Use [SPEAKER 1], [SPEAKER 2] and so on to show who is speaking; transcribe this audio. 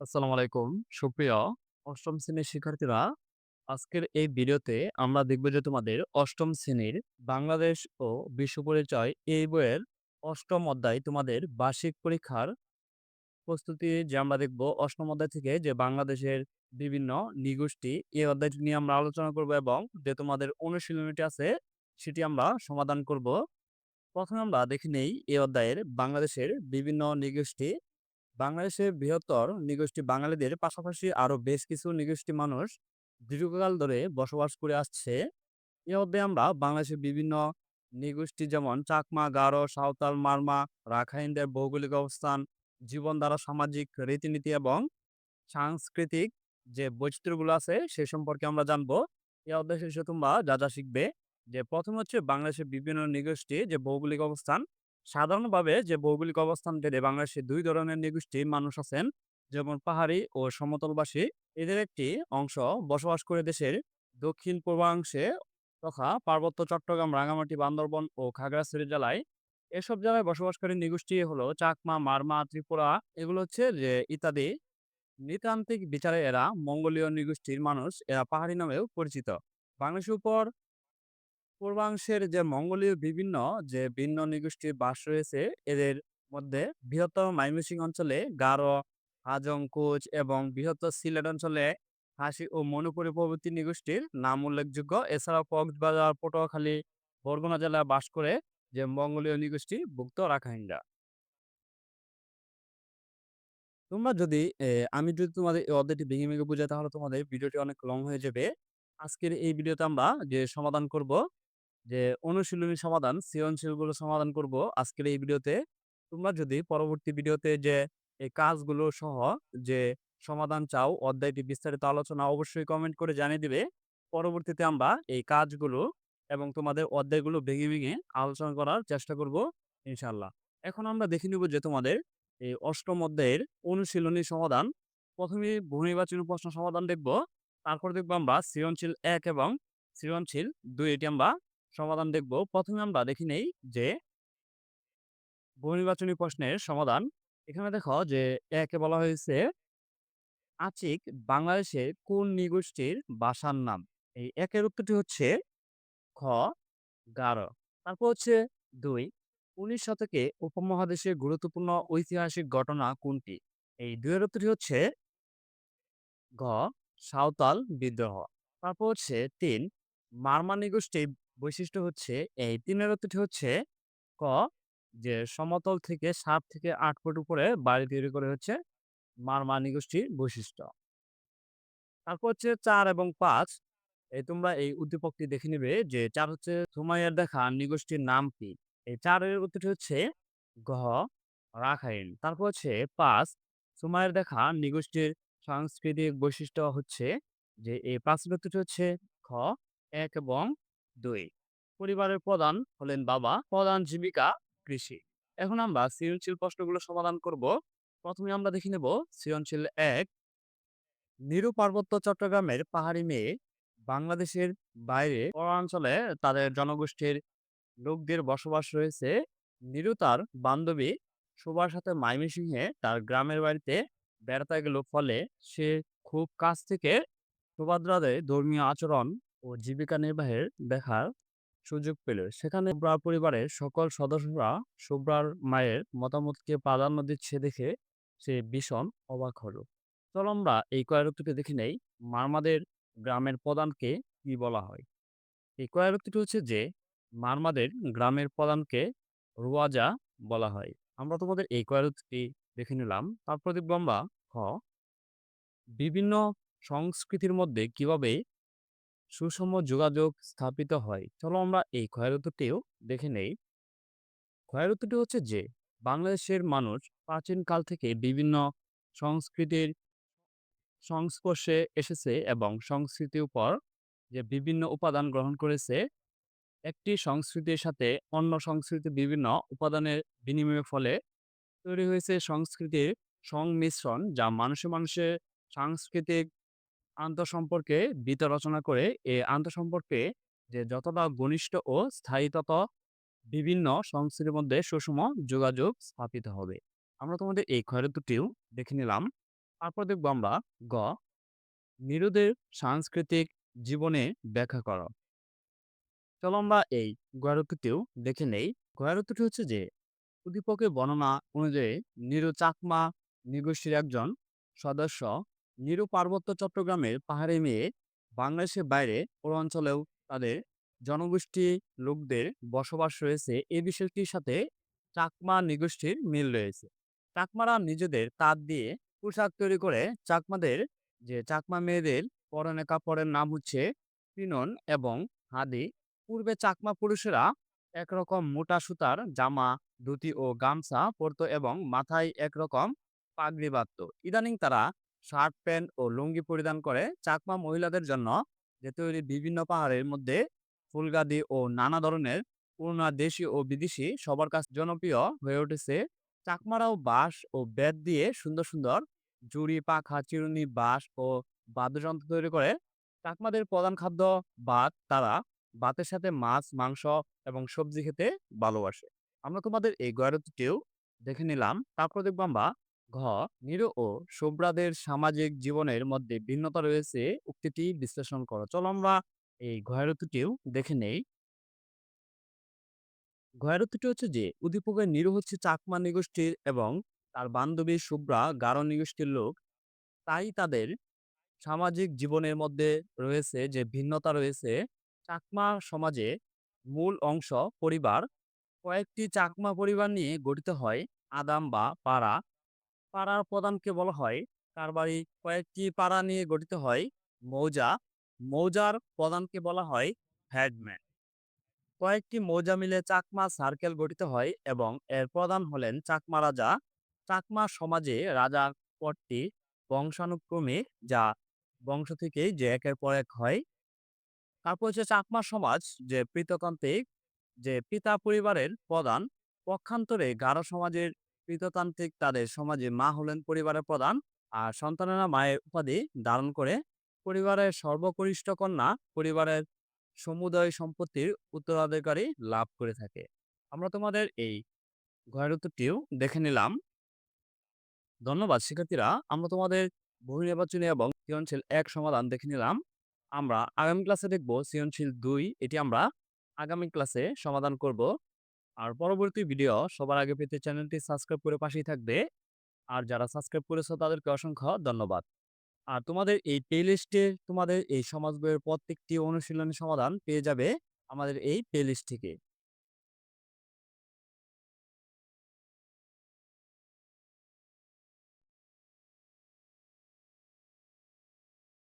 [SPEAKER 1] আসসালামু আলাইকুম। সুপ্রিয় অষ্টম শ্রেণির শিক্ষার্থীরা, আজকের এই ভিডিওতে আমরা দেখব যে তোমাদের অষ্টম শ্রেণির বাংলাদেশ ও বিশ্ব পরিচয় এই বইয়ের অষ্টম অধ্যায় তোমাদের বার্ষিক পরীক্ষার প্রস্তুতি যে আমরা দেখব অষ্টম অধ্যায় থেকে যে বাংলাদেশের বিভিন্ন নৃগোষ্ঠী এই অধ্যায়টি নিয়ে আমরা আলোচনা করব এবং যে তোমাদের অনুশীলনীটি আছে সেটি আমরা সমাধান করব। প্রথমে আমরা দেখে নেই এই অধ্যায়ের বাংলাদেশের বিভিন্ন নৃগোষ্ঠী বাংলাদেশের বৃহত্তর নৃগোষ্ঠী বাঙালিদের পাশাপাশি আরও বেশ কিছু নৃগোষ্ঠী মানুষ দীর্ঘকাল ধরে বসবাস করে আসছে। এ অধ্যায়ে আমরা বাংলাদেশের বিভিন্ন নৃগোষ্ঠী যেমন চাকমা, গারো, সাঁওতাল, মারমা, রাখাইনদের ভৌগোলিক অবস্থান, জীবনধারা, সামাজিক রীতিনীতি এবং সাংস্কৃতিক যে বৈচিত্র্যগুলো আছে সে সম্পর্কে আমরা জানব। এই অধ্যায় শেষে তোমরা যা, যা শিখবে যে প্রথম হচ্ছে বাংলাদেশের বিভিন্ন নৃগোষ্ঠী যে ভৌগোলিক অবস্থান। সাধারণভাবে যে ভৌগোলিক অবস্থান ভেদে বাংলাদেশে ২ ধরনের নৃগোষ্ঠীর মানুষ আছেন। যেমন পাহাড়ি ও সমতলবাসী। এদের একটি অংশ বসবাস করে দেশের দক্ষিণ-পূর্বাংশে তথা পার্বত্য চট্টগ্রাম, রাঙ্গামাটি, বান্দরবন ও খাগড়াছড়ি জেলায়। এসব জায়গায় বসবাসকারী নৃগোষ্ঠী হলো চাকমা, মারমা, ত্রিপুরা এগুলো হচ্ছে যে ইত্যাদি। নৃতান্ত্রিক বিচারে এরা মঙ্গোলীয় নৃগোষ্ঠীর মানুষ। এরা পাহাড়ি নামেও পরিচিত। বাংলাদেশের উপর পূর্বাংশের যে মঙ্গোলীয় বিভিন্ন যে ভিন্ন নৃগোষ্ঠীর বাস রয়েছে এদের মধ্যে বৃহত্তম ময়মনসিংহ অঞ্চলে গারো, হাজং, কোচ এবং বৃহত্তর সিলেট অঞ্চলে খাসি ও মণিপুরী প্রভৃতি নৃগোষ্ঠীর নাম উল্লেখযোগ্য। এছাড়াও কক্সবাজার, পটুয়াখালী, বরগুনা জেলায় বাস করে যে মঙ্গোলীয় নৃগোষ্ঠী ভুক্ত রাখাইনরা। তোমরা যদি আমি যদি তোমাদের এই অধ্যায়টি ভেঙে, ভেঙে বুঝাই তাহলে তোমাদের ভিডিওটি অনেক লং হয়ে যাবে। আজকের এই ভিডিওতে আমরা যে সমাধান করব, যে অনুশীলনী সমাধান, সৃজনশীলগুলো সমাধান করব আজকের এই ভিডিওতে। তোমরা যদি পরবর্তী ভিডিওতে যে এই কাজগুলো সহ যে সমাধান চাও, অধ্যায়টি বিস্তারিত আলোচনা অবশ্যই কমেন্ট করে জানিয়ে দিবে। পরবর্তীতে আমরা এই কাজগুলো এবং তোমাদের অধ্যায়গুলো ভেঙে, ভেঙে আলোচনা করার চেষ্টা করব ইনশাআল্লাহ। এখন আমরা দেখে নিব যে তোমাদের এই অষ্টম অধ্যায়ের অনুশীলনী সমাধান। ১ম এ বহুনির্বাচনী প্রশ্ন সমাধান দেখব। তারপর দেখব আমরা সৃজনশীল এক এবং সৃজনশীল দুই এটি আমরা সমাধান দেখব। ১ম এ আমরা দেখে নেই যে বহুনির্বাচনী প্রশ্নের সমাধান। এখানে দেখো যে ১ এ বলা হয়েছে আচিক বাংলাদেশের কোন নৃগোষ্ঠীর ভাষার নাম? এই ১ এর উত্তরটি হচ্ছে খ. গারো। তারপর হচ্ছে ২ ১৯ শতকে উপমহাদেশের গুরুত্বপূর্ণ ঐতিহাসিক ঘটনা কোনটি? এই ২ এর উত্তরটি হচ্ছে ঘ. সাঁওতাল বিদ্রোহ। তারপর হচ্ছে ৩ মারমা নৃগোষ্ঠীর বৈশিষ্ট্য হচ্ছে, এই ৩ এর উত্তরটি হচ্ছে, ক. যে সমতল থেকে সাত থেকে আট ফুট উপরে বাড়ি তৈরি করে হচ্ছে মারমা নৃগোষ্ঠীর বৈশিষ্ট্য। তারপর হচ্ছে চার এবং পাঁচ, এই তোমরা এই উদ্দীপকটি দেখে নিবে যে চার হচ্ছে সুমাইয়ার দেখা নৃগোষ্ঠীর নাম কি? এই ৪ এর উত্তরটি হচ্ছে ঘ. রাখাইন। তারপর হচ্ছে ৫ সুমাইয়ার দেখা নৃগোষ্ঠীর সাংস্কৃতিক বৈশিষ্ট্য হচ্ছে যে এই ৫ এর উত্তরটি হচ্ছে খ. এক এবং ২ পরিবারের প্রধান হলেন বাবা। প্রধান জীবিকা, কৃষি। এখন আমরা সৃজনশীল প্রশ্নগুলো সমাধান করব। ১ম এ আমরা দেখে নেব সৃজনশীল এক নিরু পার্বত্য চট্টগ্রামের পাহাড়ি মেয়ে বাংলাদেশের বাইরে পরাঞ্চলে তাদের জনগোষ্ঠীর লোকদের বসবাস রয়েছে। নিরু তার বান্ধবী শোভার সাথে ময়মনসিংহে তার গ্রামের বাড়িতে বেড়াতে গেল ফলে সে খুব কাছ থেকে সুভদ্রাদের ধর্মীয় আচরণ ও জীবিকা নির্বাহের দেখার সুযোগ পেল। সেখানে শুভ্রা পরিবারের সকল সদস্যরা শুভ্রার মায়ের মতামতকে প্রাধান্য দিচ্ছে দেখে সে ভীষণ অবাক হলো। চলো আমরা এই কয়ের উত্তরটি দেখে নেই। মারমাদের গ্রামের প্রধানকে কি বলা হয়? এই কয়ের উত্তরটি হচ্ছে যে, মারমাদের গ্রামের প্রধানকে রোয়াজা বলা হয়। আমরা তোমাদের এই কয়ের উত্তরটি দেখে নিলাম। তারপর দেখব আমরা খ. বিভিন্ন সংস্কৃতির মধ্যে কীভাবে সুষম যোগাযোগ স্থাপিত হয়? চলো আমরা এই ক্ষয়ের উত্তরটিও দেখে নেই। ক্ষয়ের উত্তরটি হচ্ছে যে বাংলাদেশের মানুষ প্রাচীনকাল থেকে বিভিন্ন সংস্কৃতির সংস্পর্শে এসেছে এবং সংস্কৃতির উপর যে বিভিন্ন উপাদান গ্রহণ করেছে। একটি সংস্কৃতির সাথে অন্য সংস্কৃতির বিভিন্ন উপাদানের বিনিময়ের ফলে তৈরি হয়েছে সংস্কৃতির সংমিশ্রণ যা মানুষে, মানুষে সাংস্কৃতিক আন্তঃসম্পর্কে বিত রচনা করে। এই আন্তঃসম্পর্কে যে যতটা ঘনিষ্ঠ ও স্থায়ী তত বিভিন্ন সংস্কৃতির মধ্যে সুষম যোগাযোগ স্থাপিত হবে। আমরা তোমাদের এই ক্ষয়ের উত্তরটিও দেখে নিলাম। তারপর দেখব আমরা গ, নিরুদের সাংস্কৃতিক জীবনে ব্যাখ্যা করা চলো আমরা এই গয়ারুত্বটিও দেখে নেই গয়ারুত্বটি হচ্ছে যে, উদ্দীপকের বর্ণনা অনুযায়ী নিরু চাকমা নৃগোষ্ঠীর একজন সদস্য নিরু পার্বত্য চট্টগ্রামের পাহাড়ে মেয়ে বাংলাদেশের বাইরে পূর্বাঞ্চলেও তাদের জনগোষ্ঠী লোকদের বসবাস রয়েছে। এই বিষয়টির সাথে চাকমা নৃগোষ্ঠীর মিল রয়েছে। চাকমারা নিজেদের তাঁত দিয়ে পোশাক তৈরি করে চাকমাদের যে চাকমা মেয়েদের পরনে কাপড়ের নাম হচ্ছে পিনন এবং হাদি। পূর্বে চাকমা পুরুষেরা একরকম মোটা সুতার জামা, ধুতি ও গামছা পরতো এবং মাথায় একরকম পাগড়ি বাঁধত। ইদানিং তারা শার্ট, প্যান্ট ও লুঙ্গি পরিধান করে চাকমা মহিলাদের জন্য যে তৈরি বিভিন্ন পাহাড়ের মধ্যে ফুলগাদি ও নানা ধরনের পুরোনো দেশি ও বিদেশি সবার কাছে জনপ্রিয় হয়ে উঠেছে। চাকমারাও বাঁশ ও বেত দিয়ে সুন্দর সুন্দর জুড়ি, পাখা, চিরুনি, বাঁশ ও বাদ্যযন্ত্র তৈরি করে চাকমাদের প্রধান খাদ্য ভাত তারা ভাতের সাথে মাছ, মাংস এবং সবজি খেতে ভালোবাসে। আমরা তোমাদের এই গয়ারতিটিও দেখে নিলাম। তারপর দেখব আমরা ঘ, নিরু ও শুভ্রাদের সামাজিক জীবনের মধ্যে ভিন্নতা রয়েছে উক্তিটি বিশ্লেষণ করো। চলো আমরা এই গয়ারতিটিও দেখে নেই। গয়ারতিটি হচ্ছে যে উদ্দীপকের নিরু হচ্ছে চাকমা নিগোষ্ঠীর এবং তার বান্ধবী শুভ্রা গারো নিগোষ্ঠীর লোক। তাই তাদের সামাজিক জীবনের মধ্যে রয়েছে যে, ভিন্নতা রয়েছে। চাকমা সমাজে মূল অংশ পরিবার। কয়েকটি চাকমা পরিবার নিয়ে গঠিত হয় আদাম বা পাড়া। পাড়ার প্রধানকে বলা হয়। কারবারি কয়েকটি পাড়া নিয়ে গঠিত হয় মৌজা। মৌজার প্রধানকে বলা হয় হেডম্যান। কয়েকটি মৌজা মিলে চাকমা সার্কেল গঠিত হয় এবং এর প্রধান হলেন চাকমা রাজা। চাকমা সমাজে রাজার পদটি বংশানুক্রমে যা বংশ থেকেই যে একের পর এক হয়। তারপর হচ্ছে চাকমা সমাজ যে পৃততান্ত্রিক যে পিতা পরিবারের প্রধান। পক্ষান্তরে গারো সমাজের পৃততান্ত্রিক তাদের সমাজে মা হলেন পরিবারের প্রধান, আর সন্তানেরা মায়ের উপাধি ধারণ করে। পরিবারের সর্বকনিষ্ঠ কন্যা পরিবারের সমুদয় সম্পত্তির উত্তরাধিকারী লাভ করে থাকে। আমরা তোমাদের এই ঘরের উত্তরটিও দেখে নিলাম। ধন্যবাদ, শিক্ষার্থীরা। আমরা তোমাদের বহু নির্বাচনী এবং সৃজনশীল এক সমাধান দেখে নিলাম। আমরা আগামী ক্লাসে দেখব সৃজনশীল দুই। এটি আমরা আগামী ক্লাসে সমাধান করব। আর পরবর্তী ভিডিও সবার আগে পেতে চ্যানেলটি সাবস্ক্রাইব করে পাশেই থাকবে। আর যারা সাবস্ক্রাইব করেছ তাদেরকে অসংখ্য ধন্যবাদ। আর তোমাদের এই প্লেলিস্টে তোমাদের এই সমাজ বইয়ের প্রত্যেকটি অনুশীলনের সমাধান পেয়ে যাবে আমাদের এই প্লেলিস্ট থেকে।